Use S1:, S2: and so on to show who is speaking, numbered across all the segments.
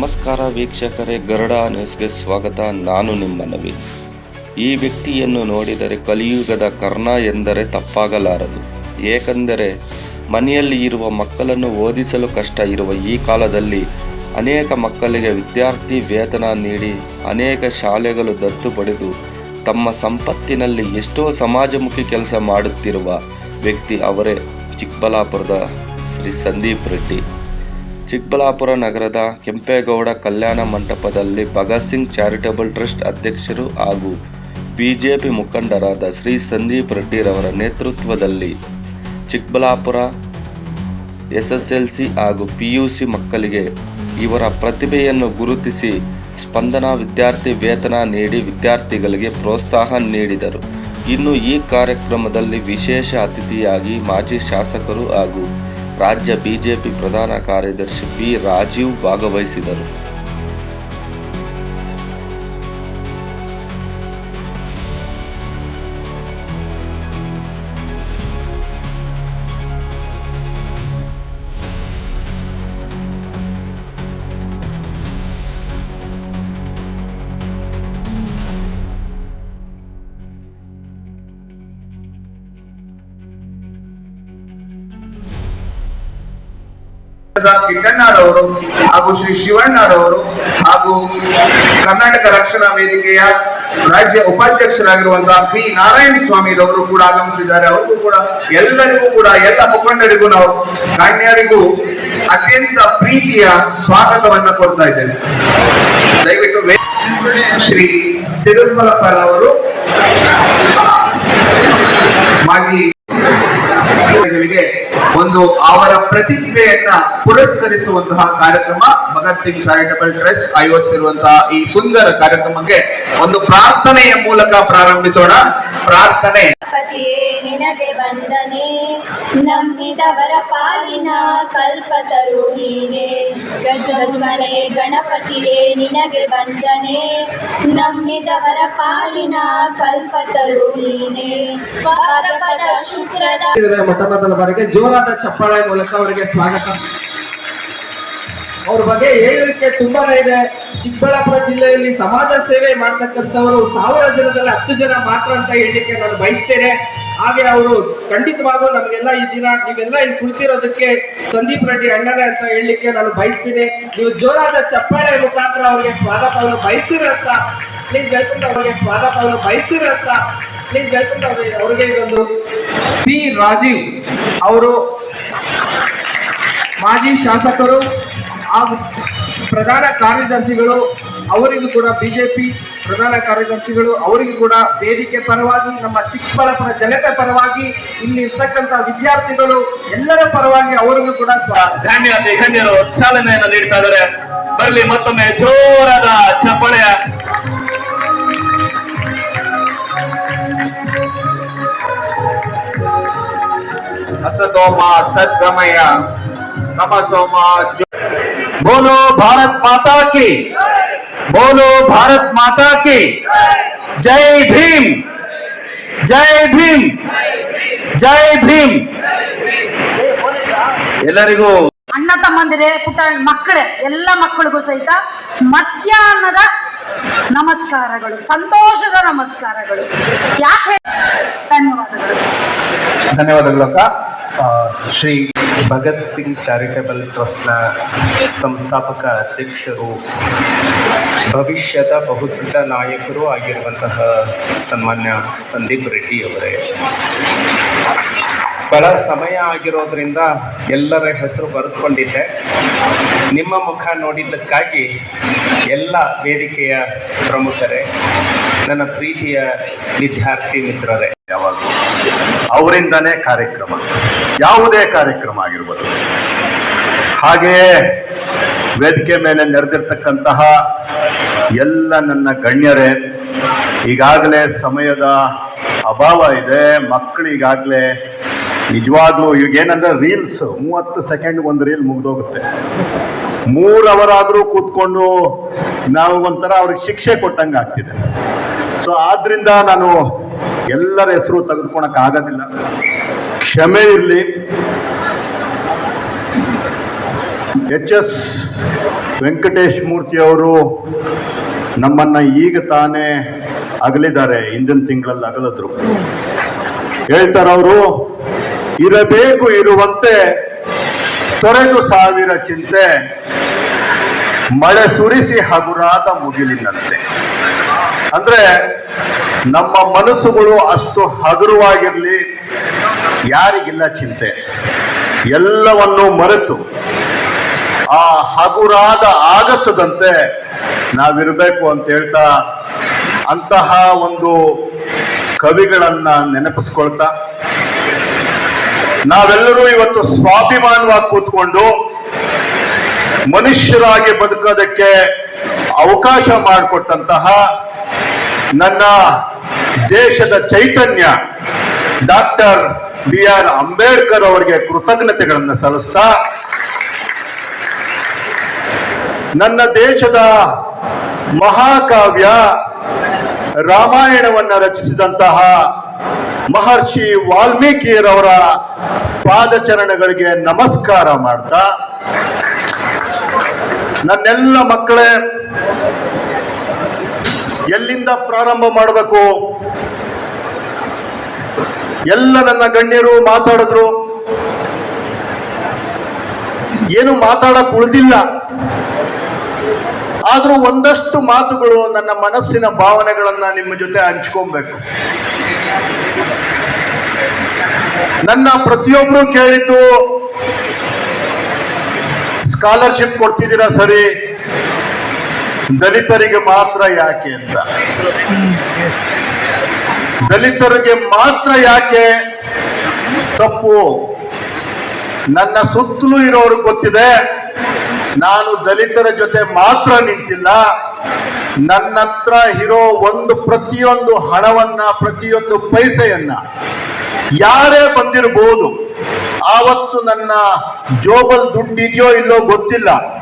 S1: ನಮಸ್ಕಾರ ವೀಕ್ಷಕರೇ, ಗರುಡ ನ್ಯೂಸ್ಗೆ ಸ್ವಾಗತ. ನಾನು ನಿಮ್ಮ ನವೀನ್ ಈ ವ್ಯಕ್ತಿಯನ್ನು ನೋಡಿದರೆ ಕಲಿಯುಗದ ಕರ್ಣ ಎಂದರೆ ತಪ್ಪಾಗಲಾರದು. ಏಕೆಂದರೆ ಮನೆಯಲ್ಲಿ ಇರುವ ಮಕ್ಕಳನ್ನು ಓದಿಸಲು ಕಷ್ಟ ಇರುವ ಈ ಕಾಲದಲ್ಲಿ ಅನೇಕ ಮಕ್ಕಳಿಗೆ ವಿದ್ಯಾರ್ಥಿ ವೇತನ ನೀಡಿ ಅನೇಕ ಶಾಲೆಗಳು ದತ್ತು ಪಡೆದು ತಮ್ಮ ಸಂಪತ್ತಿನಲ್ಲಿ ಎಷ್ಟೋ ಸಮಾಜಮುಖಿ ಕೆಲಸ ಮಾಡುತ್ತಿರುವ ವ್ಯಕ್ತಿ ಅವರೇ ಚಿಕ್ಕಬಳ್ಳಾಪುರದ ಶ್ರೀ ಸಂದೀಪ್ ರೆಡ್ಡಿ. ಚಿಕ್ಕಬಳ್ಳಾಪುರ ನಗರದ ಕೆಂಪೇಗೌಡ ಕಲ್ಯಾಣ ಮಂಟಪದಲ್ಲಿ ಭಗತ್ ಸಿಂಗ್ ಚಾರಿಟಬಲ್ ಟ್ರಸ್ಟ್ ಅಧ್ಯಕ್ಷರು ಹಾಗೂ ಬಿಜೆಪಿ ಮುಖಂಡರಾದ ಶ್ರೀ ಸಂದೀಪ್ ರೆಡ್ಡಿರವರ ನೇತೃತ್ವದಲ್ಲಿ ಚಿಕ್ಕಬಳ್ಳಾಪುರ ಎಸ್ಎಸ್ಎಲ್ಸಿ ಹಾಗೂ ಪಿಯುಸಿ ಮಕ್ಕಳಿಗೆ ಇವರ ಪ್ರತಿಭೆಯನ್ನು ಗುರುತಿಸಿ ಸ್ಪಂದನಾ ವಿದ್ಯಾರ್ಥಿ ವೇತನ ನೀಡಿ ವಿದ್ಯಾರ್ಥಿಗಳಿಗೆ ಪ್ರೋತ್ಸಾಹ ನೀಡಿದರು. ಇನ್ನು ಈ ಕಾರ್ಯಕ್ರಮದಲ್ಲಿ ವಿಶೇಷ ಅತಿಥಿಯಾಗಿ ಮಾಜಿ ಶಾಸಕರು ಹಾಗೂ ರಾಜ್ಯ ಬಿಜೆಪಿ ಪ್ರಧಾನ ಕಾರ್ಯದರ್ಶಿ ಪಿ ರಾಜೀವ್ ಭಾಗವಹಿಸಿದರು.
S2: ಕಿಟ್ಟಣ್ಣರವರು ಹಾಗೂ ಶ್ರೀ ಶಿವಣ್ಣರವರು ಹಾಗೂ ಕರ್ನಾಟಕ ರಕ್ಷಣಾ ವೇದಿಕೆಯ ರಾಜ್ಯ ಉಪಾಧ್ಯಕ್ಷರಾಗಿರುವಂತಹ ಪಿ ನಾರಾಯಣ ಸ್ವಾಮಿರವರು ಕೂಡ ಆಗಮಿಸಿದ್ದಾರೆ. ಅವರಿಗೂ ಕೂಡ ಎಲ್ಲರಿಗೂ ಕೂಡ, ಎಲ್ಲ ಮುಖಂಡರಿಗೂ ನಾವು ಗಣ್ಯರಿಗೂ ಅತ್ಯಂತ ಪ್ರೀತಿಯ ಸ್ವಾಗತವನ್ನ ಕೊಡ್ತಾ ಇದ್ದೇವೆ. ದಯವಿಟ್ಟು ಶ್ರೀ ತಿರುಮಲಪ್ಪರವರು ಮಾಜಿ ಗಳಿಗೆ ಒಂದು ಅವರ ಪ್ರತಿಭೆಯನ್ನ ಪುರಸ್ಕರಿಸುವಂತಹ ಕಾರ್ಯಕ್ರಮ ಭಗತ್ ಸಿಂಗ್ ಚಾರಿಟಬಲ್ ಟ್ರಸ್ಟ್ ಆಯೋಜಿಸಿರುವಂತಹ ಈ ಸುಂದರ ಕಾರ್ಯಕ್ರಮಕ್ಕೆ ಒಂದು ಪ್ರಾರ್ಥನೆಯ ಮೂಲಕ ಪ್ರಾರಂಭಿಸೋಣ. ಪ್ರಾರ್ಥನೆ.
S3: ನಿನಗೆ ವಂದನೆ. ನಂಬಿದವರ ಪಾಲಿನ ಕಲ್ಪತರು ನೀನೆ. ಗಜಮನೆ ಗಣಪತಿಯೇ, ನಿನಗೆ ವಂದನೆ. ನಂಬಿದವರ ಪಾಲಿನ ಕಲ್ಪತರು ನೀನೆ. ಪರಪದ ಶುಕ್ರದ
S4: ಮೊಟ್ಟ ಮೊದಲ ಬಾರಿಗೆ ಜೋರಾದ ಚಪ್ಪಾಳೆ ಮೂಲಕ ಅವರಿಗೆ ಸ್ವಾಗತ. ಅವ್ರ ಬಗ್ಗೆ ಹೇಳಲಿಕ್ಕೆ ತುಂಬಾನೇ ಇದೆ. ಚಿಕ್ಕಬಳ್ಳಾಪುರ ಜಿಲ್ಲೆಯಲ್ಲಿ ಸಮಾಜ ಸೇವೆ ಮಾಡ್ತಕ್ಕಂಥವರು ಸಾವಿರ ಜನದಲ್ಲಿ ಹತ್ತು ಜನ ಮಾತ್ರ ಅಂತ ಹೇಳಲಿಕ್ಕೆ ನಾನು ಬಯಸ್ತೇನೆ. ಹಾಗೆ ಅವರು ಖಂಡಿತವಾಗೂ ನಮಗೆಲ್ಲ ಈ ದಿನ ನೀವೆಲ್ಲ ಇಲ್ಲಿ ಕುಳಿತಿರೋದಕ್ಕೆ ಸಂದೀಪ್ ರೆಡ್ಡಿ ಅಣ್ಣನೇ ಅಂತ ಹೇಳಲಿಕ್ಕೆ ನಾನು ಬಯಸ್ತೀನಿ. ನೀವು ಜೋರಾದ ಚಪ್ಪಾಳೆ ಮುಖಾಂತರ ಅವರಿಗೆ ಸ್ವಾಗತವನ್ನು ಬಯಸ್ತೀರಂತ ಪ್ಲೀಸ್ ವೆಲ್ಕಮ್ ಅವರಿಗೆ ಸ್ವಾಗತವನ್ನು ಬಯಸ್ತೀರಂತ ಪ್ಲೀಸ್ ವೆಲ್ಕಮ್ ಅವರಿಗೆ ಇದೊಂದು ಪಿ ರಾಜೀವ್ ಅವರು ಮಾಜಿ ಶಾಸಕರು ಹಾಗೂ ಪ್ರಧಾನ ಕಾರ್ಯದರ್ಶಿಗಳು, ಅವರಿಗೂ ಕೂಡ ಬಿಜೆಪಿ ಪ್ರಧಾನ ಕಾರ್ಯದರ್ಶಿಗಳು ಅವರಿಗೂ ಕೂಡ ವೇದಿಕೆ ಪರವಾಗಿ ನಮ್ಮ ಚಿಕ್ಕಬಳ್ಳಾಪುರ ಜನತೆ ಪರವಾಗಿ ಇಲ್ಲಿ ಇರ್ತಕ್ಕಂತಹ ವಿದ್ಯಾರ್ಥಿಗಳು ಎಲ್ಲರ ಪರವಾಗಿ ಅವರಿಗೂ ಕೂಡ
S5: ಧನ್ಯತೆ ಗಣ್ಯರು ಚಾಲನೆಯನ್ನು ನೀಡ್ತಾ ಇದ್ದಾರೆ. ಬರಲಿ ಮತ್ತೊಮ್ಮೆ ಜೋರಾದ ಚಪ್ಪಳೆಯ.
S2: ಅಸದೋಮ ಸದ್ಗಮಯ. ನಮ ಸೋಮ
S5: ಬೋಲೋ ಭಾರತ್ ಮಾತಾ ಕಿ. बोलो भारत माता की जय भीम जय भीम जय भीम ಎಲ್ಲರಿಗೂ
S6: ಅಣ್ಣ ತಮ್ಮಂದಿರೇ ಪುಟ್ಟ ಮಕ್ಕಳೇ ಎಲ್ಲ ಮಕ್ಕಳಿಗೂ ಸಹಿತ ಮಧ್ಯಾಹ್ನದ ನಮಸ್ಕಾರಗಳು ಸಂತೋಷದ ನಮಸ್ಕಾರಗಳು. ಯಾಕೆ? ಧನ್ಯವಾದಗಳು.
S7: ಧನ್ಯವಾದಗಳು ಅಕ್ಕ. ಶ್ರೀ ಭಗತ್ ಸಿಂಗ್ ಚಾರಿಟಬಲ್ ಟ್ರಸ್ಟ್ನ ಸಂಸ್ಥಾಪಕ ಅಧ್ಯಕ್ಷರು, ಭವಿಷ್ಯದ ಬಹುದೊಡ್ಡ ನಾಯಕರು ಆಗಿರುವಂತಹ ಸನ್ಮಾನ್ಯ ಸಂದೀಪ್ ರೆಡ್ಡಿ ಅವರೇ. ಬಹಳ ಸಮಯ ಆಗಿರೋದ್ರಿಂದ ಎಲ್ಲರ ಹೆಸರು ಬರೆದುಕೊಂಡಿದ್ದೆ. ನಿಮ್ಮ ಮುಖ ನೋಡಿದ್ದಕ್ಕಾಗಿ ಎಲ್ಲ ವೇದಿಕೆಯ ಪ್ರಮುಖರೇ, ನನ್ನ ಪ್ರೀತಿಯ ವಿದ್ಯಾರ್ಥಿ ಮಿತ್ರರೇ.
S8: ಯಾವಾಗಲೂ ಅವರಿಂದನೇ ಕಾರ್ಯಕ್ರಮ, ಯಾವುದೇ ಕಾರ್ಯಕ್ರಮ ಆಗಿರ್ಬೋದು. ಹಾಗೆಯೇ ವೇದಿಕೆ ಮೇಲೆ ನೆರೆದಿರ್ತಕ್ಕಂತಹ ಎಲ್ಲ ನನ್ನ ಗಣ್ಯರೇ, ಈಗಾಗಲೇ ಸಮಯದ ಅಭಾವ ಇದೆ ಮಕ್ಕಳು ಈಗಾಗಲೇ ನಿಜವಾಗ್ಲೂ ಏನಂದ್ರೆ ರೀಲ್ಸ್ ಮೂವತ್ತು ಸೆಕೆಂಡ್ ಒಂದು ರೀಲ್ ಮುಗ್ದೋಗುತ್ತೆ. ಮೂರ್ ಅವರ್ ಆದ್ರೂ ಕೂತ್ಕೊಂಡು ನಾವು ಒಂಥರ ಅವ್ರಿಗೆ ಶಿಕ್ಷೆ ಕೊಟ್ಟಂಗೆ ಆಗ್ತಿದೆ. ಸೊ ಆದ್ರಿಂದ ನಾನು ಎಲ್ಲರ ಹೆಸರು ತೆಗೆದುಕೊಳಕ್ ಆಗೋದಿಲ್ಲ. ಕ್ಷಮೆ ಇರಲಿ. ಎಚ್ ಎಸ್ ವೆಂಕಟೇಶ್ ಮೂರ್ತಿ ಅವರು ನಮ್ಮನ್ನ ಈಗ ತಾನೇ ಅಗಲಿದ್ದಾರೆ. ಹಿಂದಿನ ತಿಂಗಳಲ್ಲಿ ಅಗಲಿದ್ರು. ಹೇಳ್ತಾರವರು ಇರಬೇಕು ಇರುವಂತೆ ತೊರೆದು ಸಾವಿರ ಚಿಂತೆ, ಮಳೆ ಸುರಿಸಿ ಹಗುರಾದ ಮುಗಿಲಿನಂತೆ. ಅಂದ್ರೆ ನಮ್ಮ ಮನಸ್ಸುಗಳು ಅಷ್ಟು ಹಗುರವಾಗಿರಲಿ, ಯಾರಿಗಿಲ್ಲ ಚಿಂತೆ. ಎಲ್ಲವನ್ನು ಮರೆತು ಆ ಹಗುರಾದ ಆಗಸದಂತೆ ನಾವಿರಬೇಕು ಅಂತ ಹೇಳ್ತಾ, ಅಂತಹ ಒಂದು ಕವಿಗಳನ್ನ ನೆನಪಿಸ್ಕೊಳ್ತಾ ನಾವೆಲ್ಲರೂ ಇವತ್ತು ಸ್ವಾಭಿಮಾನವಾಗಿ ಕೂತ್ಕೊಂಡು ಮನುಷ್ಯರಾಗಿ ಬದುಕೋದಕ್ಕೆ ಅವಕಾಶ ಮಾಡಿಕೊಟ್ಟಂತಹ ನನ್ನ ದೇಶದ ಚೈತನ್ಯ ಡಾಕ್ಟರ್ ಬಿ ಆರ್ ಅಂಬೇಡ್ಕರ್ ಅವರಿಗೆ ಕೃತಜ್ಞತೆಗಳನ್ನು ಸಲ್ಲಿಸ್ತಾ, ನನ್ನ ದೇಶದ ಮಹಾಕಾವ್ಯ ರಾಮಾಯಣವನ್ನ ರಚಿಸಿದಂತಹ ಮಹರ್ಷಿ ವಾಲ್ಮೀಕಿಯರವರ ಪಾದಚರಣಗಳಿಗೆ ನಮಸ್ಕಾರ ಮಾಡ್ತಾ, ನನ್ನೆಲ್ಲ ಮಕ್ಕಳೇ, ಎಲ್ಲಿಂದ ಪ್ರಾರಂಭ ಮಾಡಬೇಕು? ಎಲ್ಲ ನನ್ನ ಗಣ್ಯರು ಮಾತಾಡಿದ್ರು. ಏನು ಮಾತಾಡಕ್ ಉಳಿದಿಲ್ಲ. ಆದ್ರೂ ಒಂದಷ್ಟು ಮಾತುಗಳು ನನ್ನ ಮನಸ್ಸಿನ ಭಾವನೆಗಳನ್ನ ನಿಮ್ಮ ಜೊತೆ ಹಂಚ್ಕೊಬೇಕು. ನನ್ನ ಪ್ರತಿಯೊಬ್ರು ಕೇಳಿದ್ದು ಸ್ಕಾಲರ್ಶಿಪ್ ಕೊಡ್ತಿದ್ದೀರಾ ಸರಿ? ದಲಿತರಿಗೆ ಮಾತ್ರ ಯಾಕೆ ಅಂತ. ದಲಿತರಿಗೆ ಮಾತ್ರ ಯಾಕೆ? ತಪ್ಪು. ನನ್ನ ಸುತ್ತಲೂ ಇರೋರು ಗೊತ್ತಿದೆ. ನಾನು ದಲಿತರ ಜೊತೆ ಮಾತ್ರ ನಿಂತಿಲ್ಲ. ನನ್ನ ಹತ್ರ ಇರೋ ಒಂದು ಪ್ರತಿಯೊಂದು ಹಣವನ್ನ, ಪ್ರತಿಯೊಂದು ಪೈಸೆಯನ್ನ ಯಾರೇ ಬಂದಿರಬಹುದು ಆವತ್ತು ನನ್ನ ಜೋಬಲ್ ದುಡ್ಡಿದೆಯೋ ಇಲ್ಲೋ ಗೊತ್ತಿಲ್ಲ.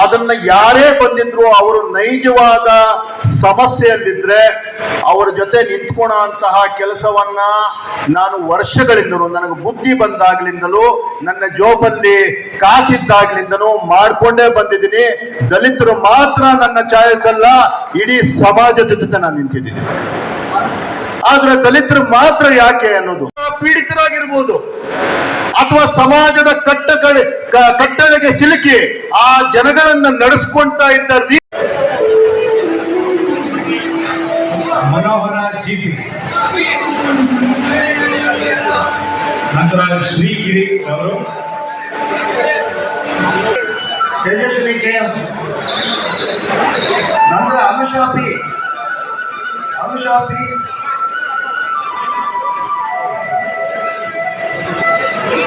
S8: ಅದನ್ನ ಯಾರೇ ಬಂದಿದ್ರು ಅವರು ನೈಜವಾದ ಸಮಸ್ಯೆಯಲ್ಲಿದ್ರೆ ಅವರ ಜೊತೆ ನಿಂತ್ಕೊಳೋ ಅಂತಹ ಕೆಲಸವನ್ನ ನಾನು ವರ್ಷಗಳಿಂದಲೂ, ನನಗೆ ಬುದ್ಧಿ ಬಂದಾಗ್ಲಿಂದಲೂ, ನನ್ನ ಜೋಬಲ್ಲಿ ಕಾಸಿದ್ದಾಗ್ಲಿಂದಲೂ ಮಾಡ್ಕೊಂಡೇ ಬಂದಿದ್ದೀನಿ. ದಲಿತರು ಮಾತ್ರ ನನ್ನ ಚಾಯ್ಸ್ ಅಲ್ಲ, ಇಡೀ ಸಮಾಜದ ಜೊತೆ ನಾನು ನಿಂತಿದ್ದೀನಿ. ಆದ್ರೆ ದಲಿತರು ಮಾತ್ರ ಯಾಕೆ ಅನ್ನೋದು ಪೀಡಿತರಾಗಿರ್ಬೋದು. ಅಥವಾ ಸಮಾಜದ ಕಟ್ಟ ಕಟ್ಟಡಕ್ಕೆ ಕಟ್ಟಳೆಗೆ ಸಿಲುಕಿ ಆ ಜನಗಳನ್ನ ನಡೆಸ್ಕೊಂತ ಇದ್ದ
S5: ಮನೋಹರ ಜಿಸಿ ನಂತರ ಶ್ರೀಗಿರಿ ಅವರು.
S9: ತೇಜಸ್ವಿ ನಂತರ ಅನುಷಾ ಪಿ.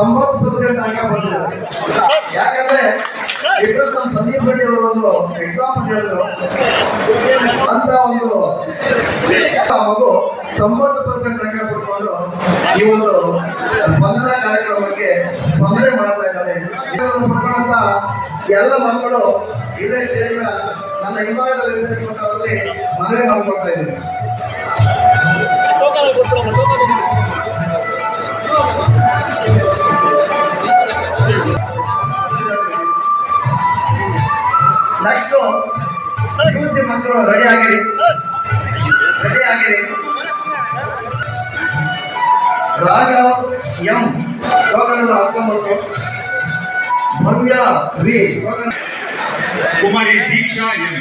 S9: ತೊಂಬತ್ತು ಪರ್ಸೆಂಟ್ ಅಂಕ ಬಂದಿದ್ದಾರೆ ಯಾಕಂದ್ರೆ ಇಟ್ಟು ನಮ್ಮ ಸಂದೀಪ್ ರೆಡ್ಡಿ ಅವರು ಒಂದು ಎಕ್ಸಾಂಪಲ್ ಹೇಳಿದ್ರು. ಅಂತ ಒಂದು ಮಗು ತೊಂಬತ್ತು ಪರ್ಸೆಂಟ್ ಅಂಕ ಪಡ್ಕೊಂಡು ಈ ಒಂದು ಸ್ಪಂದನಾ ಕಾರ್ಯಕ್ರಮಕ್ಕೆ ಸ್ಪಂದನೆ ಮಾಡ್ತಾ ಇದ್ದಾರೆ. ಇದನ್ನು ಪಡ್ಕೊಂಡಂತ ಎಲ್ಲ ಮಕ್ಕಳು ಇದೇ ಸ್ಟೇಜ್ನ ನನ್ನ ಹಿಂಭಾಗದಲ್ಲಿ ಅಂತ ಮನವಿ ಮಾಡಿಕೊಡ್ತಾ ಇದ್ದೀನಿ ನೆಕ್ಸ್ಟ್ ಸಿ ಮಕ್ಕಳು ರೆಡಿ ಆಗಿರಿ ರೆಡಿ ಆಗಿರಿ ರಾಘವ್ ಎಂ ರೋಗ ನಂಬರ್ ಹತ್ತೊಂಬತ್ತು Bhavya V roll number
S5: Kumari Deeksha M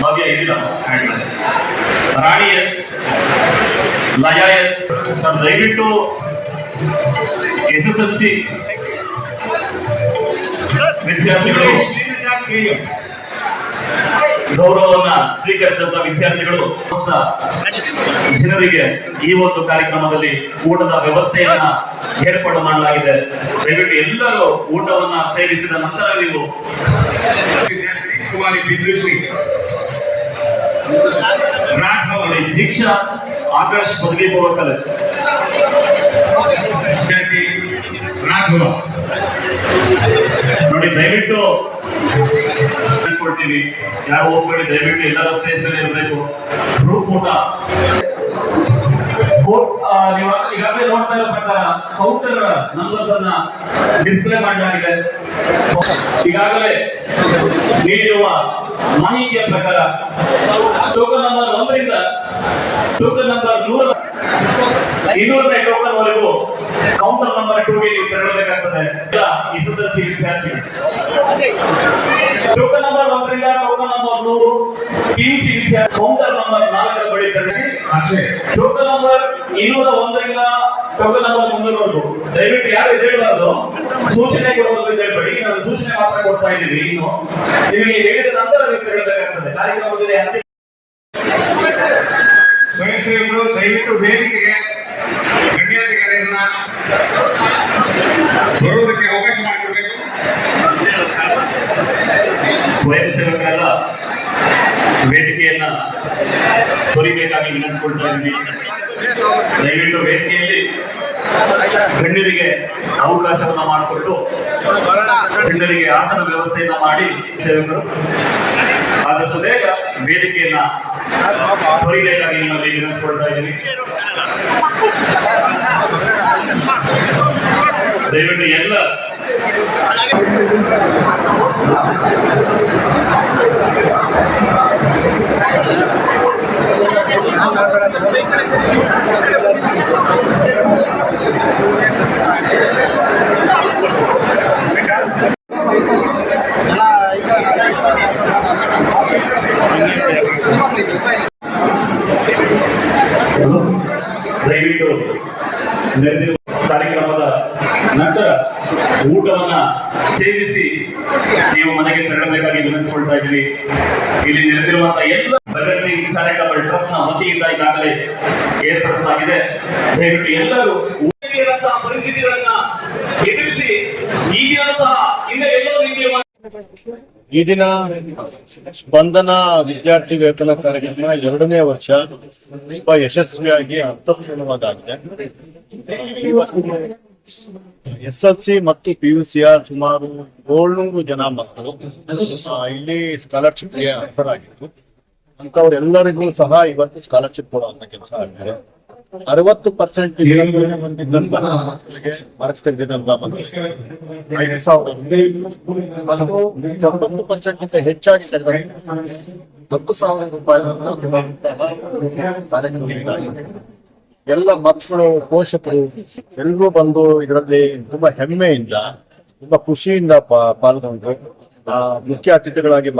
S5: Bhavya ಇಲ್ಲ Rani S Laya S sir ದಯವಿಟ್ಟು ಎಸ್ ಎಸ್ ಎಲ್ ಸಿ ವಿದ್ಯಾರ್ಥಿಗಳು,
S10: ಗೌರವವನ್ನ ಸ್ವೀಕರಿಸಿದಂತ ವಿದ್ಯಾರ್ಥಿಗಳು ಜನರಿಗೆ ಈ ಒಂದು ಕಾರ್ಯಕ್ರಮದಲ್ಲಿ ಊಟದ ವ್ಯವಸ್ಥೆಯನ್ನ ಏರ್ಪಾಡು ಮಾಡಲಾಗಿದೆ. ದಯವಿಟ್ಟು ಎಲ್ಲರೂ ಊಟವನ್ನ ಸೇವಿಸಿದ ನಂತರ ನೀವು ರಾಘವ ದೀಕ್ಷಾ ಆಕಾಶ್ ಪದವಿ ಪೂರ್ವ ಕಾಲೇಜ್
S5: ರಾಘವ
S10: ನೋಡಿ, ದಯವಿಟ್ಟು ಕೊಡ್ತೀವಿ ಯಾರು ಹೋಗ್ಬೇಡಿ, ದಯವಿಟ್ಟು ಎಲ್ಲರೂ ಸ್ಟೇಜ್ ಮೇಲೆ ಇರಬೇಕು. ಗ್ರೂಪ್ ಊಟ. ಈಗಾಗಲೇ ನೋಡ್ತಾ ಇರೋ ಪ್ರಕಾರ ಕೌಂಟರ್ ನಂಬರ್ಸ್ ಅನ್ನ ಡಿಸ್ಪ್ಲೇ ಮಾಡಲಾಗಿದೆ ಈಗಾಗಲೇ ನೀಡಿರುವ ಮಾಹಿತಿಯ ಪ್ರಕಾರ ಟೋಕನ್ ನಂಬರ್ ಒಂದರಿಂದ ಟೋಕನ್ ನಂಬರ್ ನೂರ ಇನ್ನೂರನೇ ಟೋಕನ್ ವರೆಗೂ ಕೌಂಟರ್ ನಂಬರ್ ಟೂಗೆ ನೀವು ತೆರಳಬೇಕಾಗ್ತದೆ. ಇಲ್ಲ ಎಸ್ ಎಸ್ ಎಲ್ ಸಿ ವಿದ್ಯಾರ್ಥಿ ಟೋಕನ್ ನಂಬರ್ ಒಂದರಿಂದ ಟೋಕನ್ ನಂಬರ್ ನೂರು ಸಿ ವಿದ್ಯಾರ್ಥಿ ಕೌಂಟರ್ ನಂಬರ್ ನಾಲ್ಕರ ಬಳಿ ತೆರಳಿ.
S5: ಅಕ್ಷಯ್
S10: ಟೋಕನ್ ನಂಬರ್ ಇನ್ನೂರ ಒಂದರಿಂದ ಟೋಕನ್ ನಂಬರ್ ಮುನ್ನೂರವರೆಗೂ. ದಯವಿಟ್ಟು ಯಾರು ಹೇಳಬಾರ್ದು ಸೂಚನೆ ಕೊಡುವುದು ಎದ್ದೇಳಬೇಡಿ. ನಾನು ಸೂಚನೆ ಮಾತ್ರ ಕೊಡ್ತಾ ಇದ್ದೀವಿ ಇನ್ನು. ನಿಮಗೆ ಹೇಳಿದ ನಂತರ ನೀವು ತೆರಳಬೇಕಾಗ್ತದೆ. ಕಾರ್ಯಕ್ರಮದಲ್ಲಿ
S5: ಸ್ವಯಂ ಸೇವಕರು ದಯವಿಟ್ಟು ವೇದಿಕೆಗೆ ಗಣ್ಯಾಧಿಕಾರಿಯನ್ನ ಬರುವುದಕ್ಕೆ ಅವಕಾಶ ಮಾಡಿಕೊಡ್ಬೇಕು.
S10: ಸ್ವಯಂ ಸೇವಕರೆಲ್ಲ ವೇದಿಕೆಯನ್ನ ತೊರಿಬೇಕಾಗಿ ವಿನಂತಿಸ್ಕೊಳ್ತಾ ಇದ್ದೀವಿ ದಯವಿಟ್ಟು ವೇದಿಕೆಯಲ್ಲಿ ಗಣ್ಯರಿಗೆ ಅವಕಾಶವನ್ನು ಮಾಡಿಕೊಟ್ಟು, ಗಣ್ಯರಿಗೆ ಆಸನ ವ್ಯವಸ್ಥೆಯನ್ನ ಮಾಡಿ ಸೇವಕರು. ಆದಷ್ಟು ಬೇಗ ವೇದಿಕೆಯನ್ನ ತೊರಿಬೇಕಾಗಿ ನಿಮ್ಮಲ್ಲಿ ವಿನಂತಿಸ್ಕೊಳ್ತಾ ಇದ್ದೀನಿ. ದಯವಿಟ್ಟು ಎಲ್ಲ ದಯವಿಟ್ಟು ಕಾರ್ಯಕ್ರಮದ ನಂತರ ಊಟವನ್ನ ಸೇವಿಸಿ ನೀವು ಮನೆಗೆ ತೆರಳಬೇಕಾಗಿ ವಿನಂತಿಸಿಕೊಳ್ತಾ ಇದ್ದೀವಿ ಇಲ್ಲಿ ನೆರೆದಿರುವಂತಹ ಎಲ್ಲ ಭಗತ್ ಸಿಂಗ್ ಚಾರಿಟಬಲ್ ಟ್ರಸ್ಟ್ನ ವತಿಯಿಂದ ಈಗಾಗಲೇ ಏರ್ಪಡಿಸಲಾಗಿದೆ. ದಯವಿಟ್ಟು ಎಲ್ಲರೂ ಪರಿಸ್ಥಿತಿಗಳನ್ನ ಎದುರಿಸಿ ಈಗಿನ ಸಹ ಇನ್ನ ಎಲ್ಲೋ ರೀತಿಯ
S8: ಈ ದಿನ ಸ್ಪಂದನ ವಿದ್ಯಾರ್ಥಿ ವೇತನ ಕಾರ್ಯಕ್ರಮ ಎರಡನೇ ವರ್ಷ ತುಂಬಾ ಯಶಸ್ವಿಯಾಗಿ ಅರ್ಥಪೂರ್ಣವಾಗಿದೆ ಎಸ್ ಎಲ್ ಸಿ ಮತ್ತು ಪಿ ಯು ಸಿಯ ಸುಮಾರು ಏಳ್ನೂರು ಜನ ಮಕ್ಕಳು ಇಲ್ಲಿ ಸ್ಕಾಲರ್ಶಿಪ್ಗೆ ಅರ್ಹರಾಗಿತ್ತು ಅಂತವ್ರೆಲ್ಲರಿಗೂ ಸಹ ಇವತ್ತು ಸ್ಕಾಲರ್ಶಿಪ್ ಕೊಡುವಂತ ಕೆಲಸ ಆಗಿದೆ ಅರವತ್ತು ಪರ್ಸೆಂಟ್ ಮಾರ್ಕ್ಸ್ ಸಾವಿರ ಮತ್ತು ತೊಂಬತ್ತು ಪರ್ಸೆಂಟ್ ಹೆಚ್ಚಾಗಿ ತೆಗೆದಂತಹ ಹತ್ತು ಸಾವಿರ ರೂಪಾಯಿ ಎಲ್ಲ ಮಕ್ಕಳು ಪೋಷಕರು ಎಲ್ಲರೂ ಬಂದು ಇದರಲ್ಲಿ ತುಂಬಾ ಹೆಮ್ಮೆಯಿಂದ ತುಂಬಾ ಖುಷಿಯಿಂದ ಪಾಲ್ಗೊಂಡು ಮುಖ್ಯ ಅತಿಥಿಗಳಾಗಿ